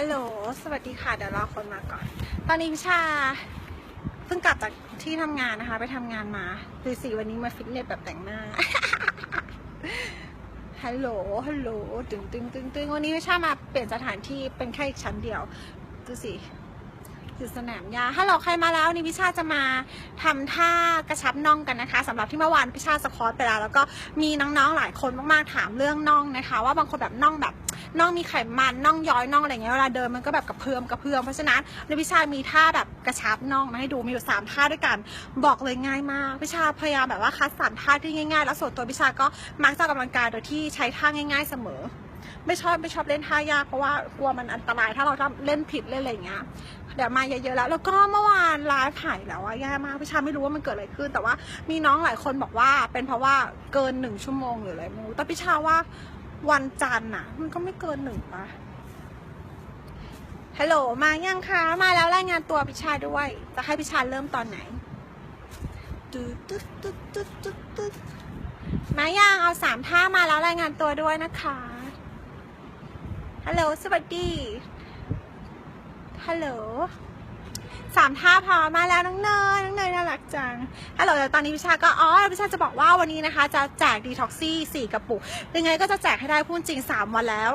ฮัลโหล สวัสดีค่ะ เดี๋ยวรอคนมาก่อน ตอนนี้พิชาเพิ่งกลับจากที่ทำงานนะคะ ไปทำงานมาดูสิวันนี้มาฟิตเนสแบบแต่งหน้า ฮัลโหล ฮัลโหล ตึงตึงตึงตึงวันนี้พิชามาเปลี่ยนสถานที่เป็นแค่อีกชั้นเดียวดูสิอยู่สนามหญ้าฮัลโหลใครมาแล้วนี่พิชาจะมาทำท่ากระชับน่องกันนะคะสำหรับที่เมื่อวานพิชาสควอตไปแล้ว แล้วก็มีน้องๆหลายคนมากๆถามเรื่องน่องนะคะ ว่าบางคนแบบน่องแบบ น่องมีไขมันน่องย้อยน่องอะไรเงี้ยเวลาเดินมันก็แบบกระเพื่อมกระเพื่อมเพราะฉะนั้นในพิชามีท่าแบบกระชับน่องมาให้ดูมีอยู่สามท่าด้วยกันบอกเลยง่ายมากพิชาพยายามแบบว่าคัดสรรท่าที่ง่ายๆ แล้วส่วนตัวพิชาก็มักจะออกกำลังกายโดยที่ใช้ท่าง่าย ๆเสมอไม่ชอบไม่ชอบเล่นท่ายากเพราะว่ากลัวมันอันตรายถ้าเราเล่นผิดเล่นอะไรอย่างเงี้ยเดี๋ยวมาเยอะๆแล้วแล้วก็เมื่อวานไลฟ์ถ่ายแล้วอะแย่มากพิชาไม่รู้ว่ามันเกิดอะไรขึ้น แต่ว่ามีน้องหลายคนบอกว่าเป็นเพราะว่าเกินหนึ่งชั่วโมงหรืออะไรไม่รู้แต่พิชาว่า วันจันทร์น่ะมันก็ไม่เกินหนึ่งปะฮัลโหลมายังคะ มาแล้วรายงานตัวพิชาด้วย จะให้พิชาเริ่มตอนไหนตึ๊ดตึ๊ดตึ๊ดตึ๊ดตึ๊ดตึ๊ดมายังเอาสามท่ามาแล้วรายงานตัวด้วยนะคะฮัลโหลสวัสดีฮัลโหลสามท่าพอมาแล้วน้องเนยน้องเนยน่า รักจัง ฮัลโหลเดี๋ยวตอนนี้พิชาก็ อ๋อ พิชาจะบอกว่าวันนี้นะคะ จะแจกดีท็อกซี่สี่กระปุก ยังไงก็จะแจกให้ได้พูดจริงสามวันแล้ว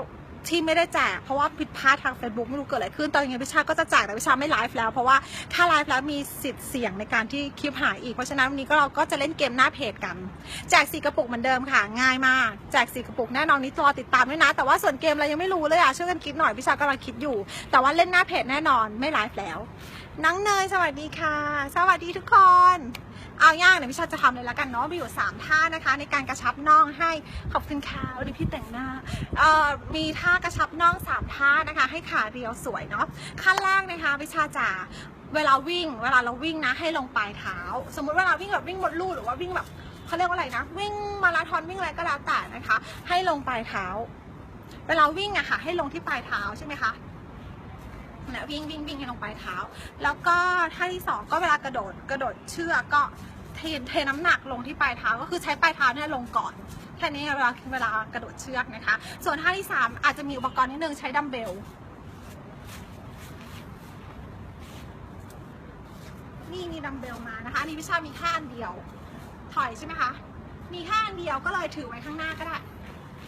ที่ไม่ได้แจกเพราะว่าผิดพลาดทาง Facebook ไม่รู้เกิดอะไรขึ้น ตอนนี้พิชาก็จะแจกแต่พิชาไม่ไลฟ์แล้ว เพราะว่าถ้าไลฟ์แล้วมีสิทธิ์เสี่ยงในการที่คลิปหายอีก เพราะฉะนั้นวันนี้ก็เราก็จะเล่นเกมหน้าเพจกัน แจกสี่กระปุกเหมือนเดิมค่ะ ง่ายมาก แจกสี่กระปุกแน่นอนนี้รอติดตามด้วยนะ แต่ว่าส่วนเกมเรายังไม่รู้เลยอะช่วยกันคิดหน่อยพิชากำลังคิดอยู่ แต่ว่าเล่นหน้าเพจแน่นอนไม่ไลฟ์แล้วน้องเนยสวัสดีค่ะ สวัสดีทุกคน เอาย่างเดี๋ยวพิชาจะทำเลยแล้วกันเนาะมีอยู่3ท่านะคะ ในการกระชับน่องให้ขอบคุณค่ะวันนี้พี่แต่งหน้าเอ่อมีท่ากระชับน่อง3ท่านะคะ ให้ขาเรียวสวยเนาะขั้นแรกนะคะพิชาจะเวลาวิ่ง เวลาเราวิ่งนะให้ลงปลายเท้า สมมุติเวลาวิ่งแบบวิ่งบนลู่หรือว่าวิ่งแบบเขาเรียกว่าอะไรนะ วิ่งมาราธอนวิ่งอะไรก็แล้วแต่นะคะ ให้ลงปลายเท้า เวลาวิ่งอะค่ะ ให้ลงที่ปลายเท้าใช่ไหมคะเนี่ยวิ่งวิ่งวิ่งให้ลงปลายเท้า แล้วก็ท่าที่สองก็เวลากระโดดกระโดดเชือกก็ เทเทน้ำหนักลงที่ปลายเท้าก็คือใช้ปลายเท้าเนี่ยลงก่อนแค่นี้เวลาเวลากระโดดเชือกนะคะ ส่วนท่าที่สามอาจจะมีอุปกรณ์นิดนึงใช้ดัมเบลนี่มีดัมเบลมานะคะอันนี้พิชามีแค่อันเดียว ถอยใช่ไหมคะ มีแค่อันเดียวก็เลยถือไว้ข้างหน้าก็ได้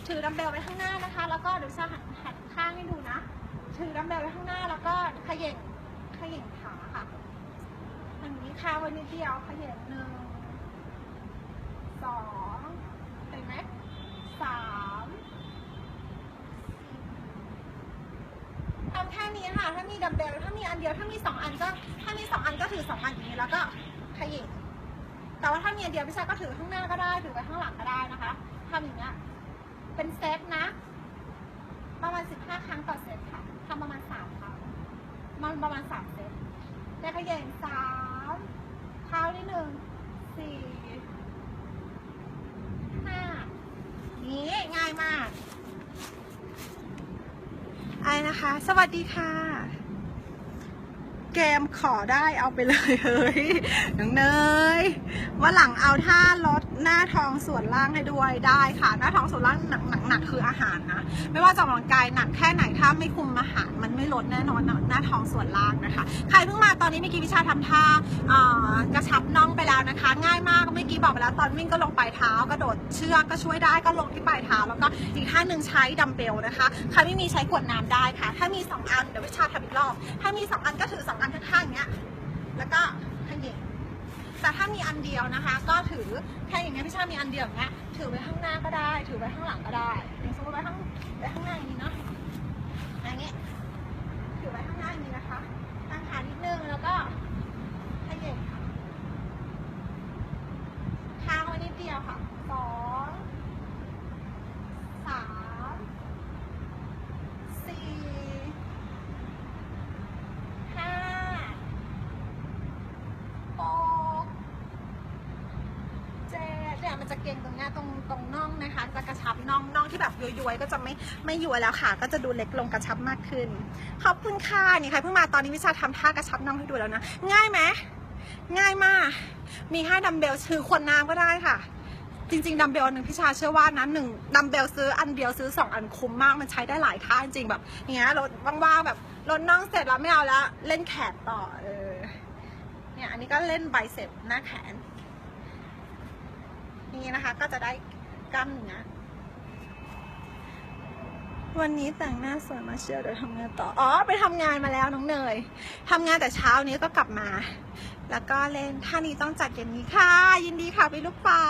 ถือดัมเบลไว้ข้างหน้านะคะ แล้วก็เดี๋ยวพิชาหันหันข้างให้ดูนะ ถือดัมเบลไว้ข้างหน้าแล้วก็ขย่งขย่งขาค่ะ อันนี้ค่ะวันนี้เดียวเขย่งหนึ่งสองเห็นไหมสามทำแค่นี้ค่ะ ถ้ามีดัมเบลถ้ามีอันเดียว ถ้ามีสองอันก็ ถ้ามีสองอันก็ถือสองอันอย่างนี้แล้วก็เขย่งแต่ว่าถ้ามีอันเดียวพี่ชายก็ถือข้างหน้าก็ได้ ถือไว้ข้างหลังก็ได้นะคะทำอย่างเงี้ย เป็นเซตนะ ประมาณสิบห้าครั้งต่อเซตค่ะทำประมาณสามครั้งมันประมาณสามเซตแต่ขย่งสาม ท้านิดหนึ่งสี่ห้านี้ง่ายมากไอ้นะคะ สวัสดีค่ะ เกมขอได้เอาไปเลยเฮ้ยน้องเนยวันหลังเอาท่าลดหน้าท้องส่วนล่างให้ด้วยได้ค่ะ หน้าท้องส่วนล่างหนักหนักนกคืออาหารนะ ไม่ว่าจะออกกำลังกายหนักแค่ไหนถ้าไม่คุมอาหาร มันไม่ลดแน่นอนหน้าท้องส่วนล่างนะคะ ใครเพิ่งมาตอนนี้เมื่อกี้วิชาทำท่ากระชับน่องไปแล้วนะคะ ง่ายมากเมื่อกี้บอกไปแล้วตอนวิ่งก็ลงปลายเท้ากระโดดเชือกก็ช่วยได้ก็ลงที่ปลายเท้าแล้วก็อีกท่าหนึ่งใช้ดัมเบลนะคะใครไม่มีใช้ขวดน้ำได้ค่ะ ถ้ามีสองอันเดี๋ยววิชาทำ รอบ ถ้ามีสองอันก็ถือสองอันข้างๆอย่างเงี้ย แล้วก็ขยิบแต่ถ้ามีอันเดียวนะคะ ก็ถือแค่อย่างเงี้ยพี่ชามีอันเดียวอย่างเงี้ยถือไว้ข้างหน้าก็ได้ ถือไว้ข้างหลังก็ได้อย่างสมมติไว้ข้างไว้ข้างหน้าอย่างนี้เนาะอย่างเงี้ยถือไว้ข้างหน้าอย่างนี้นะคะตั้งขานิดนึงแล้วก็ขยิบค้างไว้นิดเดียวค่ะสอง สาม สี่ ห้า หกเจ็ดเนี่ยมันจะเก่งตรงเนี้ยต รงตรงน่องนะคะ จะกระชับน่องน่องที่แบบย้วยๆก็จะไม่ไม่ย้วยแล้วค่ะ ก็จะดูเล็กลงกระชับมากขึ้น ขอบคุณค่ะนี่ใครเพิ่งมาตอนนี้วิชาทำท่ากระชับน่องให้ดูแล้วนะ ง่ายไหมง่ายมาก มีให้ดัมเบลถือขวดน้ำก็ได้ค่ะ จริงๆดัมเบลหนึ่งพี่ชาเชื่อว่านะหนึ่งดัมเบลซื้ออันเดียวซื้อสองอันคุ้มมากมันใช้ได้หลายท่าจริงแบบเนี้ยราว่างๆแบบลดน่องเสร็จแล้วไม่เอาแล้วเล่นแขนต่อเออเนี่ยอันนี้ก็เล่นไบเซ็ปหน้าแขน นี่นะคะก็จะได้ กล้ามเนื้อวันนี้แต่งหน้าสวยมาเชียวเดี๋ยวทำงานต่อ อ๋อ ไปทำงานมาแล้วน้องเนยทำงานแต่เช้านี้ก็กลับมา แล้วก็เล่นท่านี้ต้องจัดอย่างนี้ค่ะ ยินดีค่ะพี่ลูกปลา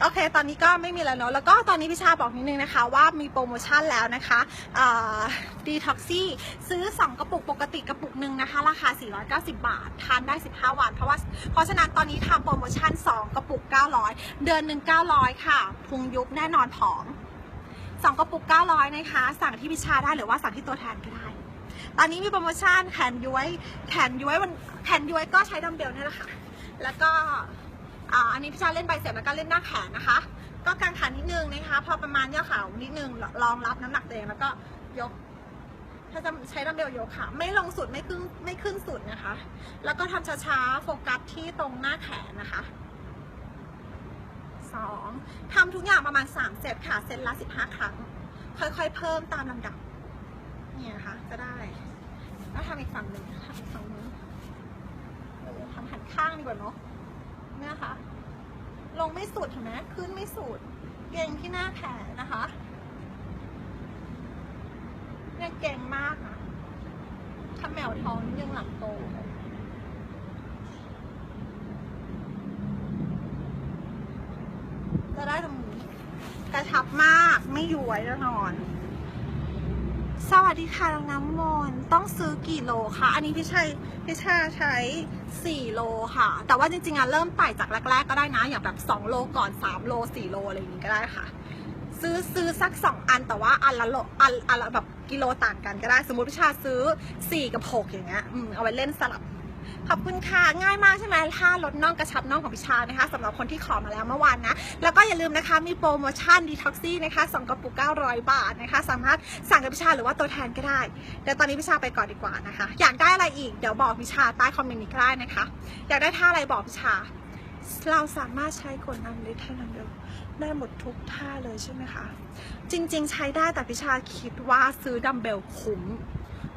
โอเค ตอนนี้ก็ไม่มีแล้วเนาะ แล้วก็ตอนนี้พี่ชาบอกนิดนึงนะคะ ว่ามีโปรโมชั่นแล้วนะคะดีท็อกซี่ซื้อ 2 กระปุกปกติกระปุกหนึ่งนะคะ ราคา 490 บาท ทานได้ 15 วัน เพราะว่า เพราะฉะนั้นตอนนี้ทำโปรโมชั่น 2 กระปุก 900 เดือนหนึ่ง900 ค่ะ พุงยุบแน่นอนผอม 2 กระปุก 900 นะคะ สั่งที่พิชาได้หรือว่าสั่งที่ตัวแทนก็ได้ ตอนนี้มีโปรโมชั่นแขนย้วยแขนย้วยวันแขนย้วยก็ใช้ดัมเบลนี่แหละค่ะ แล้วก็ อันนี้พิชาเล่นใบเสร็จแล้วก็เล่นหน้าแขนนะคะ ก็กางขานิดนึงนะคะ พอประมาณย่อเข่านิดนึงรองรับน้ำหนักตัวเองแล้วก็ยก ถ้าจะใช้ดัมเบลยกค่ะ ไม่ลงสุดไม่ขึ้นไม่ขึ้นสุดนะคะ แล้วก็ทำช้าๆโฟกัสที่ตรงหน้าแขนนะคะสองทำทุกอย่างประมาณ3เซตค่ะเซตละ15ครั้ง ค่อยๆ เพิ่มตามลำดับเนี่ยนะคะจะได้แล้วทำอีกฝั่งหนึ่งทำอีกฝั่งนึงทำหันข้างดีกว่าเนาะ เนี่ยค่ะ ลงไม่สุดเห็นไหมขึ้นไม่สุด เก่งที่หน้าแขนนะคะเนี่ยเก่งมากนะถ้าแมวท้องนี่ยังหลังโตจะได้ตรงนี้กระชับมากไม่ย้วยแน่นอน สวัสดีค่ะน้องน้ำมนต้องซื้อกี่โลคะอันนี้พี่ชัยพี่ชาใช้ 4 โลค่ะ แต่ว่าจริงๆอะเริ่มไต่จากแรก ๆ ก็ได้นะ อย่างแบบ 2 โลก่อน 3 โล 4 โลอะไรอย่างนี้ก็ได้ค่ะ ซื้อซื้อสัก 2 อันแต่ว่าอันละโลอันอันละแบบกิโลต่างกันก็ได้ สมมติพิชาซื้อ 4 กับ 6 อย่างเงี้ยเอาไว้เล่นสลับ ขอบคุณค่ะ ง่ายมากใช่ไหมถ้าลดน่องกระชับน่องของพิชานะคะสำหรับคนที่ขอมาแล้วเมื่อวานนะ แล้วก็อย่าลืมนะคะมีโปรโมชั่นดีท็อกซี่นะคะสองกระปุก 900 บาทนะคะ สามารถสั่งกับพิชาหรือว่าตัวแทนก็ได้เดี๋ยวตอนนี้พิชาไปก่อนดีกว่านะคะ อยากได้อะไรอีกเดี๋ยวบอกพิชาใต้คอมเมนต์นี้ก็ได้นะคะ อยากได้ท่าอะไรบอกพิชา เราสามารถใช้กดน้ำลิตรให้น้ำเดียวได้หมดทุกท่าเลยใช่ไหมคะ จริง ๆ ใช้ได้แต่พิชาคิดว่าซื้อดัมเบลคุ้ม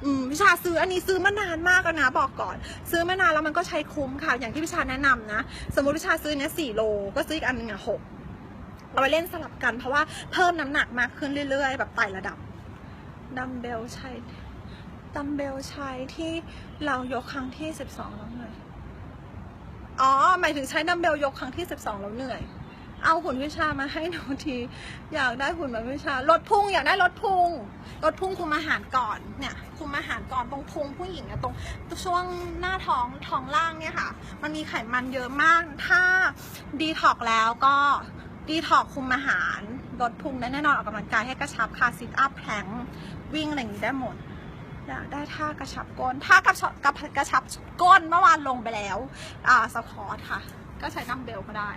อืมพิชาซื้ออันนี้ซื้อมานานมากแล้วนะบอกก่อน ซื้อมานานแล้วมันก็ใช้คุ้มค่ะ อย่างที่พิชาแนะนำนะ สมมติพิชาซื้อเนี้ยสี่โล ก็ซื้ออีกอันหนึงอะหกเอาไปเล่นสลับกันเพราะว่าเพิ่มน้ำหนักมากขึ้นเรื่อย ๆ แบบไต่ระดับดัมเบลใช้ดัมเบลใช้ที่เรายกครั้งที่สิบสองแล้วเหนื่อยอ๋อหมายถึงใช้ดัมเบลยกครั้งที่สิบสองแล้วเหนื่อย เอาหุ่นวิชามาให้หนูที อยากได้หุ่นแบบวิชาลดพุงอยากได้ลดพุงลดพุงคุมอาหารก่อนเนี่ย คุมอาหารก่อนตรงพุงผู้หญิงอะตรงช่วงหน้าท้องท้องล่างเนี่ยค่ะ มันมีไขมันเยอะมาก ถ้าดีท็อกแล้วก็ดีท็อกคุมอาหารลดพุงได้แน่นอนออกกำลังกายให้กระชับคาซิทอัพแพลงวิ่งอะไรอย่างนี้ได้หมดอยากได้ท่ากระชับก้นท่ากระชับกระกระชับก้นเมื่อวานลงไปแล้ว อ่าสควอตค่ะ ก็ใช้ดัมเบลก็ได้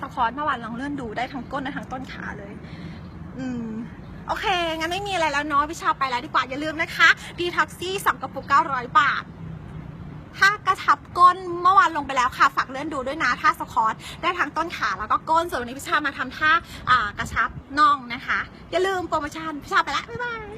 สควอตเมื่อวานลองเลื่อนดูได้ทั้งก้นและทั้งต้นขาเลย อืมโอเค งั้นไม่มีอะไรแล้วเนาะพี่ชาไปแล้วดีกว่า อย่าลืมนะคะ ดีท็อกซี่สองกระปุก 900 บาท ถ้ากระชับก้นเมื่อวานลงไปแล้วค่ะ ฝากเลื่อนดูด้วยนะท่าสควอตได้ทั้งต้นขาแล้วก็ก้น ส่วนวันนี้พี่ชามาทำท่าอ่ากระชับน่องนะคะ อย่าลืมโปรโมชั่นพี่ชาไปแล้ว บ๊ายบาย